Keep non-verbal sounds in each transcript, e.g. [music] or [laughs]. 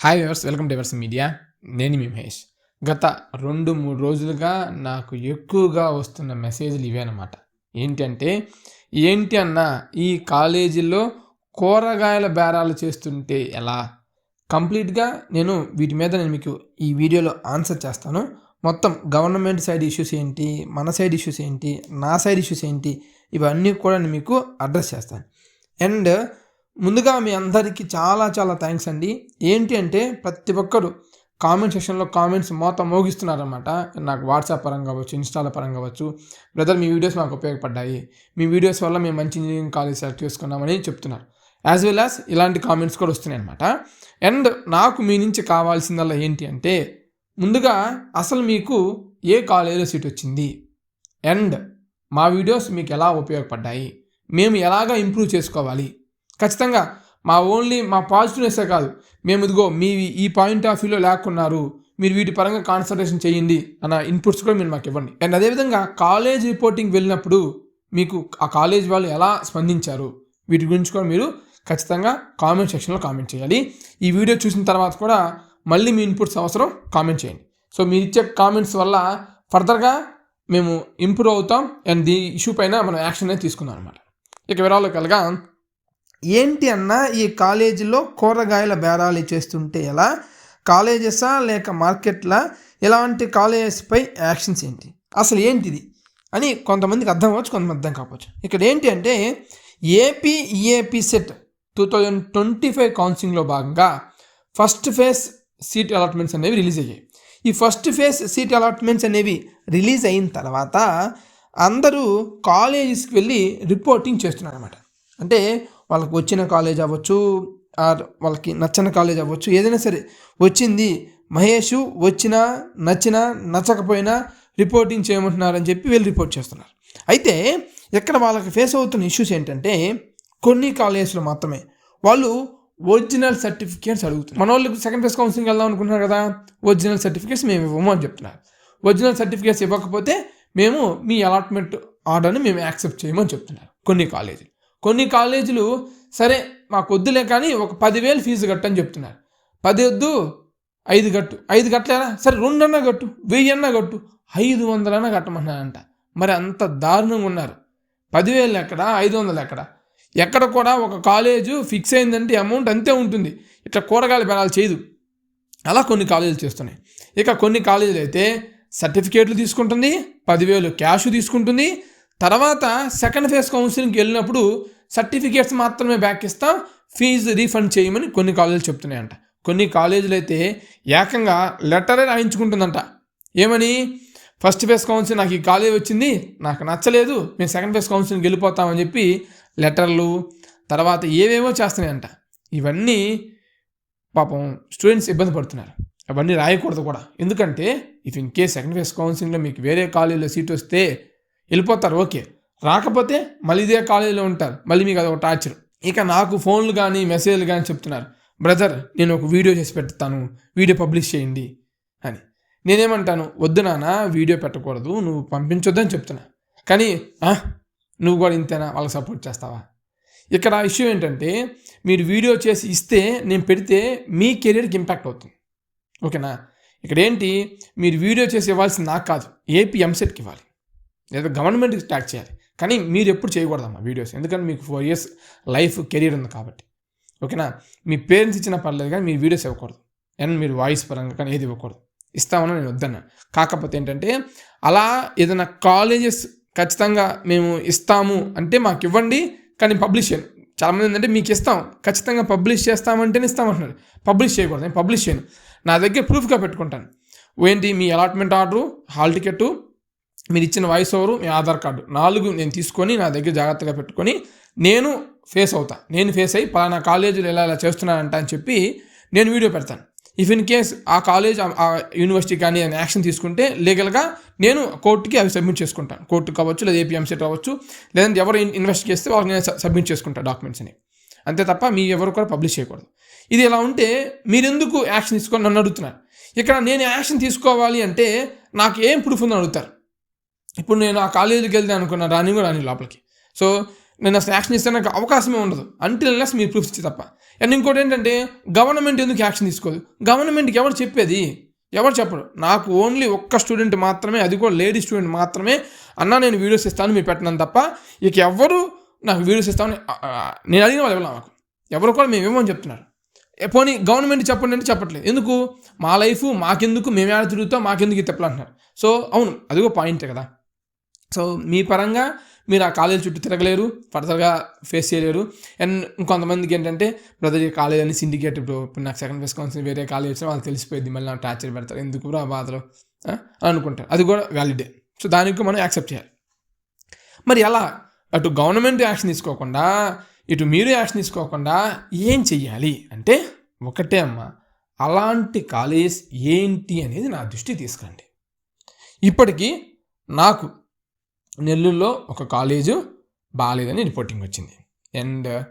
Hi viewers welcome to Evers media నేను మీ మహేష్. గత రెండు మూడు రోజులుగా నాకు ఎక్కువగా వస్తున్న మెసేజ్లు ఇవే అనమాట ఏంటంటే ఏంటి అన్న ఈ కాలేజీలో కూరగాయల బేరాలు చేస్తుంటే ఎలా? కంప్లీట్గా నేను వీటి మీద నేను మీకు ఈ వీడియోలో ఆన్సర్ చేస్తాను. మొత్తం గవర్నమెంట్ సైడ్ ఇష్యూస్ ఏంటి? మన సైడ్ ఇష్యూస్ ఏంటి? నా సైడ్ ఇష్యూస్ ఏంటి? ఇవన్నీ కూడా నేను మీకు అడ్రస్ చేస్తాను. అండ్ ముందుగా మీ అందరికీ చాలా చాలా థ్యాంక్స్ అండి. ఏంటి అంటే ప్రతి ఒక్కరు కామెంట్ సెక్షన్లో కామెంట్స్ మోత మోగిస్తున్నారన్నమాట. నాకు వాట్సాప్ పరంగా అవ్వచ్చు ఇన్స్టాల పరంగా అవ్వచ్చు బ్రదర్ మీ వీడియోస్ మాకు ఉపయోగపడ్డాయి. మీ వీడియోస్ వల్ల మేము మంచి ఇంజనీరింగ్ కాలేజ్ సెలెక్ట్ చేసుకున్నామని చెప్తున్నారు. యాజ్ వెల్ యాజ్ ఇలాంటి కామెంట్స్ కూడా వస్తున్నాయి అనమాట అండ్ నాకు మీ నుంచి కావాల్సిందల్లా ఏంటి అంటే ముందుగా అసలు మీకు ఏ కాలేజీలో సీట్ వచ్చింది? అండ్ మా వీడియోస్ మీకు ఎలా ఉపయోగపడ్డాయి? మేము ఎలాగా ఇంప్రూవ్ చేసుకోవాలి? ఖచ్చితంగా మా ఓన్లీ మా పాజిటివ్నెస్సే కాదు. మేము ఇదిగో మీ ఈ పాయింట్ ఆఫ్ వ్యూలో లేకున్నారు మీరు వీటి పరంగా కాన్సన్ట్రేషన్ చేయండి అన్న ఇన్పుట్స్ కూడా మీరు మాకు ఇవ్వండి అండ్ అదేవిధంగా కాలేజ్ రిపోర్టింగ్ వెళ్ళినప్పుడు మీకు ఆ కాలేజ్ వాళ్ళు ఎలా స్పందించారు? వీటి గురించి కూడా మీరు ఖచ్చితంగా కామెంట్ సెక్షన్లో కామెంట్ చేయాలి. ఈ వీడియో చూసిన తర్వాత కూడా మళ్ళీ మీ ఇన్పుట్స్ అవసరం కామెంట్ చేయండి. సో మీరు ఇచ్చే కామెంట్స్ వల్ల ఫర్దర్గా మేము ఇంప్రూవ్ అవుతాం అండ్ దీ ఇష్యూ పైన మనం యాక్షన్ అనేది తీసుకుందాం అనమాట ఇక వివరాలకు కలగా ఏంటి అన్న ఈ కాలేజీలో కూరగాయల బేరాలు చేస్తుంటే ఎలా? కాలేజెసా లేక మార్కెట్లా? ఇలాంటి కాలేజెస్పై యాక్షన్స్ ఏంటి? అసలు ఏంటిది? అని కొంతమందికి అర్థం అవ్వచ్చు కొంతమంది అర్థం కావచ్చు ఇక్కడ ఏంటి అంటే AP EAPCET two thousand twenty five కౌన్సిలింగ్లో భాగంగా ఫస్ట్ ఫేజ్ సీట్ అలాట్మెంట్స్ అనేవి రిలీజ్ అయ్యాయి. ఈ ఫస్ట్ ఫేజ్ సీట్ అలాట్మెంట్స్ అనేవి రిలీజ్ అయిన తర్వాత అందరూ కాలేజెస్కి వెళ్ళి రిపోర్టింగ్ చేస్తున్నారు అనమాట అంటే వాళ్ళకి వచ్చిన కాలేజ్ అవ్వచ్చు ఆర్ వాళ్ళకి నచ్చని కాలేజ్ అవ్వచ్చు ఏదైనా సరే వచ్చింది మహేష్ వచ్చినా నచ్చినా నచ్చకపోయినా రిపోర్టింగ్ చేయమంటున్నారని చెప్పి వీళ్ళు రిపోర్ట్ చేస్తున్నారు. అయితే ఇక్కడ వాళ్ళకి ఫేస్ అవుతున్న ఇష్యూస్ ఏంటంటే కొన్ని కాలేజెస్లో మాత్రమే వాళ్ళు ఒరిజినల్ సర్టిఫికేట్స్ అడుగుతున్నారు. మన వాళ్ళకి సెకండ్ ఫేస్ కౌన్సిలింగ్ వెళ్దాం అనుకుంటున్నారు కదా ఒరిజినల్ సర్టిఫికేట్స్ మేము ఇవ్వము అని చెప్తున్నారు. ఒరిజినల్ సర్టిఫికేట్స్ ఇవ్వకపోతే మేము మీ అలాట్మెంట్ ఆర్డర్ని మేము యాక్సెప్ట్ చేయమని చెప్తున్నారు కొన్ని కాలేజీలు కొన్ని కాలేజీలు సరే మాకు వద్దులే కానీ ఒక పదివేలు ఫీజు కట్టని చెప్తున్నారు. పది వద్దు ఐదు కట్టు. ఐదు కట్టలేరా సరే రెండన్నా కట్టు వెయ్యి అన్నా కట్టు ఐదు వందలన్నా కట్టమన్నారంట మరి అంత దారుణంగా ఉన్నారు. పదివేలు ఎక్కడ? ఐదు వందలు ఎక్కడ? ఎక్కడ కూడా ఒక కాలేజు ఫిక్స్ అయిందంటే అమౌంట్ అంతే ఉంటుంది. ఇట్లా కూరగాయల బెనాలు చేయదు. అలా కొన్ని కాలేజీలు చేస్తున్నాయి. ఇక కొన్ని కాలేజీలు అయితే సర్టిఫికేట్లు తీసుకుంటుంది పదివేలు క్యాష్ తీసుకుంటుంది తర్వాత సెకండ్ ఫేజ్ కౌన్సిలింగ్కి వెళ్ళినప్పుడు సర్టిఫికేట్స్ మాత్రమే బ్యాక్ ఇస్తాం ఫీజు రీఫండ్ చేయమని కొన్ని కాలేజీలు చెప్తున్నాయంట. కొన్ని కాలేజీలు అయితే ఏకంగా లెటరే రాయించుకుంటుందంట. ఏమని? ఫస్ట్ ఫేజ్ కౌన్సిలింగ్ నాకు ఈ కాలేజ్ వచ్చింది నాకు నచ్చలేదు మేము సెకండ్ ఫేజ్ కౌన్సిలింగ్కి వెళ్ళిపోతామని చెప్పి లెటర్లు తర్వాత ఏవేవో చేస్తున్నాయంట. ఇవన్నీ పాపం స్టూడెంట్స్ ఇబ్బంది పడుతున్నారు. అవన్నీ రాయకూడదు కూడా. ఎందుకంటే if in case second phase కౌన్సిలింగ్లో మీకు వేరే కాలేజీలో సీట్ వస్తే వెళ్ళిపోతారు. ఓకే. రాకపోతే మళ్ళీ ఇదే కాలేజీలో ఉంటారు. మళ్ళీ మీకు అదొక టార్చర్. ఇక నాకు ఫోన్లు కానీ మెసేజ్లు కానీ చెప్తున్నారు. బ్రదర్ నేను ఒక వీడియో చేసి పెడతాను. వీడియో పబ్లిష్ చేయండి అని. నేనేమంటాను వద్దు నాన్న వీడియో పెట్టకూడదు. నువ్వు పంపించొద్దని చెప్తున్నా. కానీ నువ్వు కూడా ఇంతేనా? వాళ్ళకి సపోర్ట్ చేస్తావా? ఇక్కడ ఇష్యూ ఏంటంటే మీరు వీడియో చేసి ఇస్తే నేను పెడితే మీ కెరీర్కి ఇంపాక్ట్ అవుతుంది. ఓకేనా? ఇక్కడ ఏంటి మీరు వీడియో చేసి ఇవ్వాల్సింది నాకు కాదు. ఏపీ ఎంసెట్కి ఇవ్వాలి. లేదా గవర్నమెంట్కి ట్యాక్ చేయాలి. కానీ మీరు ఎప్పుడు చేయకూడదమ్మా వీడియోస్ ఎందుకంటే మీకు ఫోర్ ఇయర్స్ లైఫ్ కెరీర్ ఉంది కాబట్టి. ఓకేనా మీ పేరెంట్స్ ఇచ్చిన పర్లేదు కానీ మీ వీడియోస్ ఇవ్వకూడదు. అండ్ మీరు వాయిస్ పరంగా కానీ ఏది ఇవ్వకూడదు. ఇస్తామని నేను వద్దన్నా. కాకపోతే ఏంటంటే అలా ఏదైనా కాలేజెస్ ఖచ్చితంగా మేము ఇస్తాము అంటే మాకు ఇవ్వండి కానీ పబ్లిష్ చేయను చాలామంది ఏంటంటే మీకు ఇస్తాం. ఖచ్చితంగా పబ్లిష్ చేస్తామంటేనే ఇస్తామంటున్నారు. పబ్లిష్ చేయకూడదు. నేను పబ్లిష్ చేయను. నా దగ్గర ప్రూఫ్గా పెట్టుకుంటాను. ఏంటి? మీ అలాట్మెంట్ ఆర్డరు హాల్ టికెట్ మీరు ఇచ్చిన వాయిస్ ఓవరు మీ ఆధార్ కార్డు నాలుగు నేను తీసుకొని నా దగ్గర జాగ్రత్తగా పెట్టుకొని నేను ఫేస్ అవుతా. నేను ఫేస్ అయ్యి పలానా కాలేజీలో ఇలా ఇలా చేస్తున్నానంట అని చెప్పి నేను వీడియో పెడతాను. ఇఫ్ ఇన్ కేస్ ఆ కాలేజ్ ఆ యూనివర్సిటీ కానీ యాక్షన్ తీసుకుంటే లీగల్గా నేను కోర్టుకి అవి సబ్మిట్ చేసుకుంటాను. కోర్టు కావచ్చు లేదా ఏపీఎంసీ కావచ్చు లేదంటే ఎవరు ఇన్వెస్ట్ చేస్తే వాళ్ళకి నేను సబ్మిట్ చేసుకుంటాను డాక్యుమెంట్స్ని అంతే తప్ప మీ ఎవరు కూడా పబ్లిష్ చేయకూడదు. ఇది ఎలా ఉంటే మీరెందుకు యాక్షన్ తీసుకొని నన్ను అడుగుతున్నారు? ఇక్కడ నేను యాక్షన్ తీసుకోవాలి అంటే నాకు ఏం ప్రూఫ్ ఉందని అడుగుతారు? ఇప్పుడు నేను ఆ కాలేజీకి వెళ్తే అనుకున్నా రాని కూడా రాని లోపలికి. సో నేను అసలు యాక్షన్ నాకు అవకాశమే ఉండదు. అంటిల్ అన్లెస్ మీరు ప్రూఫ్స్ ఇస్తే తప్ప. అండ్ ఇంకోటి ఏంటంటే గవర్నమెంట్ ఎందుకు యాక్షన్ తీసుకోదు? గవర్నమెంట్కి ఎవరు చెప్పేది? ఎవరు చెప్పరు? నాకు ఓన్లీ ఒక్క స్టూడెంట్ మాత్రమే అది కూడా లేడీ స్టూడెంట్ మాత్రమే అన్న నేను వీడియోస్ ఇస్తాను మీరు పెట్టినాను తప్ప ఇక ఎవరు నాకు వీడియోస్ ఇస్తామని నేను అడిగిన వాళ్ళు ఎవరు నాకు ఎవరు కూడా మేము ఏమని చెప్తున్నారు. పోనీ గవర్నమెంట్ చెప్పండి అంటే చెప్పట్లేదు. ఎందుకు? మా లైఫ్ మాకెందుకు? మేము ఏడ తిరుగుతాం? మాకెందుకు ఇది తెప్పలు అంటున్నారు. సో అవును అదిగో పాయింటే కదా. సో మీ పరంగా మీరు ఆ కాలేజ్ చుట్టూ తిరగలేరు ఫర్దర్గా ఫేస్ చేయలేరు. అండ్ ఇంకొంతమందికి ఏంటంటే బ్రదర్ ఈ కాలేజ్ అని సిండికేట్ ఇప్పుడు ఇప్పుడు నాకు సెకండ్ ఫేస్ కౌన్సిలింగ్ వేరే కాలేజ్ వచ్చినా వాళ్ళకి తెలిసిపోయింది మళ్ళీ నాకు టార్చర్ పెడతారు. ఎందుకు కూడా ఆ బాధలు? అని అనుకుంటారు. అది కూడా వ్యాలిడే సో దానికి మనం యాక్సెప్ట్ చేయాలి. మరి ఎలా అటు గవర్నమెంట్ యాక్షన్ తీసుకోకుండా ఇటు మీరు యాక్షన్ తీసుకోకుండా ఏం చెయ్యాలి? అంటే ఒకటే అమ్మ అలాంటి కాలేజ్ ఏంటి అనేది నా దృష్టి తీసుకురండి. ఇప్పటికీ నాకు నెల్లూరులో ఒక కాలేజు బాగాలేదని రిపోర్టింగ్ వచ్చింది. అండ్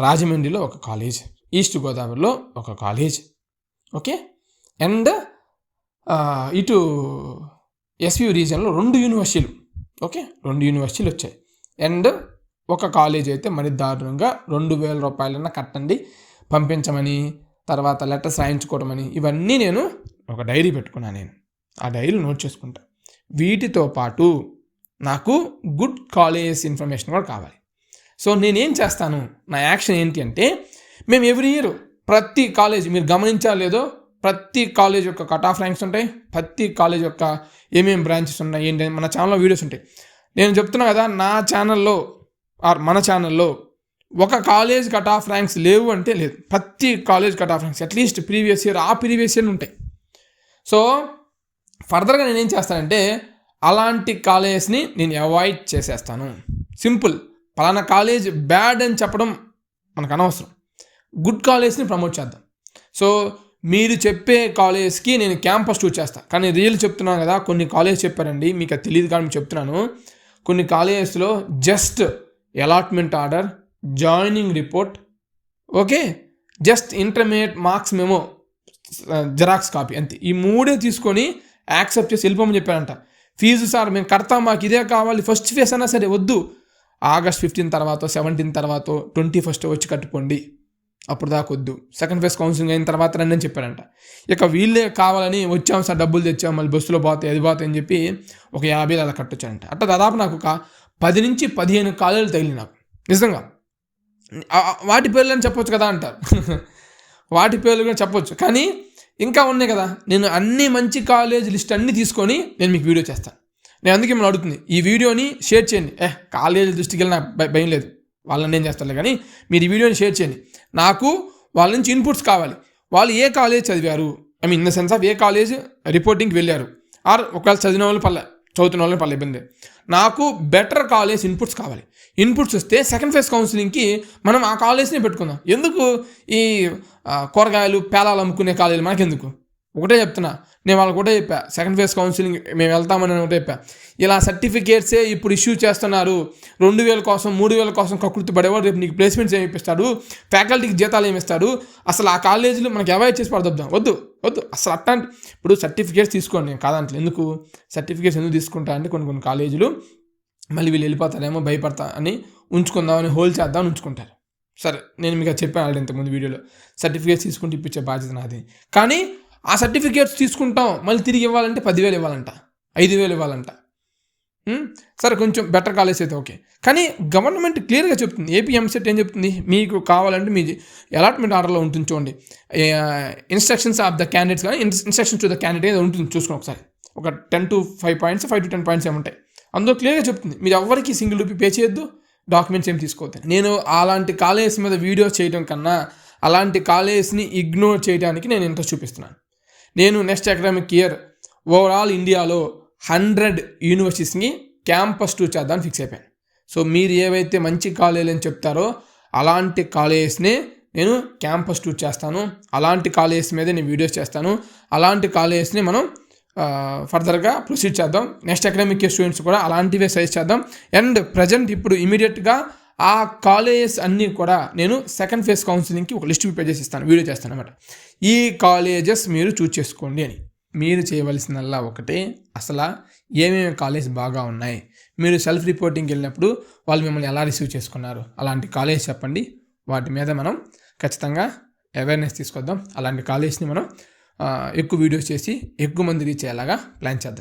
రాజమండ్రిలో ఒక కాలేజ్ ఈస్ట్ గోదావరిలో ఒక కాలేజ్. ఓకే? అండ్ ఇటు ఎస్పీ రీజన్లో రెండు యూనివర్సిటీలు. ఓకే? రెండు యూనివర్సిటీలు వచ్చాయి. అండ్ ఒక కాలేజ్ అయితే మరి దారుణంగా రెండు వేల రూపాయలన్నా కట్టండి పంపించమని తర్వాత లెటర్స్ రాయించుకోవడమని ఇవన్నీ నేను ఒక డైరీ పెట్టుకున్నాను నేను. ఆ డైరీ నోట్ చేసుకుంటా. వీటితో పాటు నాకు గుడ్ కాలేజ్ ఇన్ఫర్మేషన్ కూడా కావాలి. సో నేనేం చేస్తాను? నా యాక్షన్ ఏంటి అంటే మేము ఎవ్రీ ఇయర్ ప్రతి కాలేజ్ మీరు గమనించాలి లేదో ప్రతి కాలేజ్ యొక్క కట్ ఆఫ్ ర్యాంక్స్ ఉంటాయి ప్రతి కాలేజ్ యొక్క ఏమేమి బ్రాంచెస్ ఉన్నాయి ఏంటి అని మన ఛానల్లో వీడియోస్ ఉంటాయి. నేను చెప్తున్నా కదా నా ఛానల్లో ఆర్ మన ఛానల్లో ఒక కాలేజ్ కట్ ఆఫ్ ర్యాంక్స్ లేవు అంటే లేదు. ప్రతి college cut off ranks at least previous year ఆ ప్రీవియస్ ఇయర్ ఉంటాయి. సో ఫర్దర్గా నేనేం చేస్తానంటే అలాంటి కాలేజ్ని నేను అవాయిడ్ చేసేస్తాను. సింపుల్. పలానా కాలేజ్ బ్యాడ్ అని చెప్పడం మనకు అనవసరం. గుడ్ కాలేజ్ని ప్రమోట్ చేద్దాం. సో మీరు చెప్పే కాలేజ్కి నేను క్యాంపస్ టూర్ చేస్తాను కానీ రియల్ చెప్తున్నాను కదా కొన్ని కాలేజ్ చెప్పారండి మీకు అది తెలియదు కానీ చెప్తున్నాను. కొన్ని కాలేజెస్లో just allotment order joining report okay? Just intermediate marks మేము జెరాక్స్ కాపీ అంతే. ఈ మూడే తీసుకొని యాక్సెప్ట్ చేసి వెళ్ళిపోమని చెప్పారంట. ఫీజు సార్ మేము కడతాం మాకు ఇదే కావాలి. ఫస్ట్ ఫేస్ అయినా సరే వద్దు. ఆగస్ట్ ఫిఫ్టీన్ తర్వాత సెవెంటీన్ తర్వాత ట్వంటీ ఫస్ట్ వచ్చి కట్టుకోండి. అప్పుడు దాకా వద్దు. సెకండ్ ఫేజ్ కౌన్సిలింగ్ అయిన తర్వాత రండి అని చెప్పారంట. ఇక వీళ్ళే కావాలని వచ్చాం సార్ డబ్బులు తెచ్చాం మళ్ళీ బస్సులో పోతాయి అది పోతాయి అని చెప్పి ఒక యాభై అలా కట్టొచ్చారంట. అట్లా దాదాపు నాకు ఒక పది నుంచి పదిహేను కాలేజీలు తగిలి నాకు. నిజంగా. వాటి పేర్లు అని చెప్పొచ్చు కదా అంటారు. [laughs] వాటి పేర్లు కూడా చెప్పొచ్చు. కానీ ఇంకా ఉన్నాయి కదా. నేను అన్ని మంచి కాలేజ్ లిస్ట్ అన్నీ తీసుకొని నేను మీకు వీడియో చేస్తాను. నేను అందుకే మిమ్మల్ని అడుగుతుంది ఈ వీడియోని షేర్ చేయండి. ఏ కాలేజ్ దృష్టికి వెళ్ళిన భయం లేదు. వాళ్ళని నేను చేస్తాను కానీ మీరు ఈ వీడియోని షేర్ చేయండి. నాకు వాళ్ళ నుంచి ఇన్పుట్స్ కావాలి. వాళ్ళు ఏ కాలేజ్ చదివారు? I mean in the sense of A college రిపోర్టింగ్కి వెళ్ళారు? ఆర్ ఒకవేళ చదివిన వాళ్ళు పర్లే చదువుతున్న వాళ్ళని పర్లే ఇబ్బంది నాకు బెటర్ కాలేజ్ ఇన్పుట్స్ కావాలి. ఇన్పుట్స్ వస్తే సెకండ్ ఫేజ్ కౌన్సిలింగ్కి మనం ఆ కాలేజ్ని పెట్టుకుందాం. ఎందుకు? ఈ కూరగాయలు పేలాలు అమ్ముకునే కాలేజీలు మనకెందుకు? ఒకటే చెప్తున్నా. నేను వాళ్ళకి ఒకటే చెప్పా. సెకండ్ ఫేజ్ కౌన్సిలింగ్ మేము వెళ్తామని ఒకటే చెప్పా. ఇలా సర్టిఫికేట్సే ఇప్పుడు ఇష్యూ చేస్తున్నారు. రెండు వేల కోసం మూడు వేల కోసం కకృతి పడేవాడు రేపు నీకు ప్లేస్మెంట్స్ ఏమి ఇప్పిస్తాడు? ఫ్యాకల్టీకి జీతాలు ఏమి ఇస్తాడు? అసలు ఆ కాలేజీలు మనకి అవాయిడ్ చేసి పడదొద్దాం వద్దు వద్దు. అసలు అట్లాంటి ఇప్పుడు సర్టిఫికేట్స్ తీసుకోండి. నేను కాదంటే ఎందుకు? సర్టిఫికేట్స్ ఎందుకు తీసుకుంటా అంటే కొన్ని కొన్ని కాలేజీలు మళ్ళీ వీళ్ళు వెళ్ళిపోతారేమో భయపడతా అని ఉంచుకుందామని హోల్ చేద్దామని ఉంచుకుంటారు. సరే నేను మీకు చెప్పాను ఆల్రెడీ ఇంతకుముందు వీడియోలో. సర్టిఫికేట్స్ తీసుకుంటే ఇప్పించే బాధ్యత నాది. కానీ ఆ సర్టిఫికేట్స్ తీసుకుంటాం మళ్ళీ తిరిగి ఇవ్వాలంటే పదివేలు ఇవ్వాలంట ఐదు వేలు ఇవ్వాలంట సరే కొంచెం బెటర్ కాలేజ్ అయితే ఓకే. కానీ గవర్నమెంట్ క్లియర్గా చెప్తుంది ఏపీ ఎంసెట్ ఏం చెప్తుంది? మీకు కావాలంటే మీ అలాట్మెంట్ ఆర్డర్లో ఉంటుంది చూడండి. ఇన్స్ట్రక్షన్స్ ఆఫ్ ద క్యాండిడేట్స్ కానీ ఇన్స్ట్రక్షన్స్ టు ద క్యాండిడేట్ ఏదో ఉంటుంది చూసుకోండి ఒకసారి. ఒక ten to five points five to ten points ఏముంటాయి అందులో క్లియర్గా చెప్తుంది మీరు ఎవరికి సింగిల్ రూపీ పే చేయొద్దు డాక్యుమెంట్స్ ఏం తీసుకోవద్దు. నేను అలాంటి కాలేజ్ మీద వీడియోస్ చేయడం కన్నా అలాంటి కాలేజ్ని ఇగ్నోర్ చేయడానికి నేను ఇంట్రెస్ట్ చూపిస్తున్నాను. నేను నెక్స్ట్ అకాడమిక్ ఇయర్ ఓవరాల్ ఇండియాలో హండ్రెడ్ యూనివర్సిటీస్ని క్యాంపస్ టూర్ చేద్దామని ఫిక్స్ అయిపోయాను. సో మీరు ఏవైతే మంచి కాలేజీలు అని చెప్తారో అలాంటి కాలేజెస్ని నేను క్యాంపస్ టూర్ చేస్తాను. అలాంటి కాలేజెస్ మీద నేను వీడియోస్ చేస్తాను. అలాంటి కాలేజెస్ని మనం ఫర్దర్గా ప్రొసీడ్ చేద్దాం. నెక్స్ట్ అకాడమిక్ ఇయర్ స్టూడెంట్స్ కూడా అలాంటివే సజెస్ట్ చేద్దాం. అండ్ ప్రజెంట్ ఇప్పుడు ఇమీడియట్గా ఆ కాలేజెస్ అన్నీ కూడా నేను సెకండ్ ఫేజ్ కౌన్సిలింగ్కి ఒక లిస్ట్ ప్రిపేర్ చేసి ఇస్తాను వీడియో చేస్తాను అనమాట ఈ కాలేజెస్ మీరు చూస్ చేసుకోండి అని. మీరు చేయవలసిందల్లా ఒకటే అసలు ఏమేమి కాలేజ్ బాగా ఉన్నాయి? మీరు సెల్ఫ్ రిపోర్టింగ్కి వెళ్ళినప్పుడు వాళ్ళు మిమ్మల్ని ఎలా రిసీవ్ చేసుకున్నారు? అలాంటి కాలేజ్ చెప్పండి. వాటి మీద మనం ఖచ్చితంగా అవేర్నెస్ తీసుకొద్దాం. అలాంటి కాలేజ్ని మనం ఎక్కువ వీడియోస్ చేసి ఎక్కువ మంది రీచ్ అయ్యేలాగా ప్లాన్ చేద్దాం.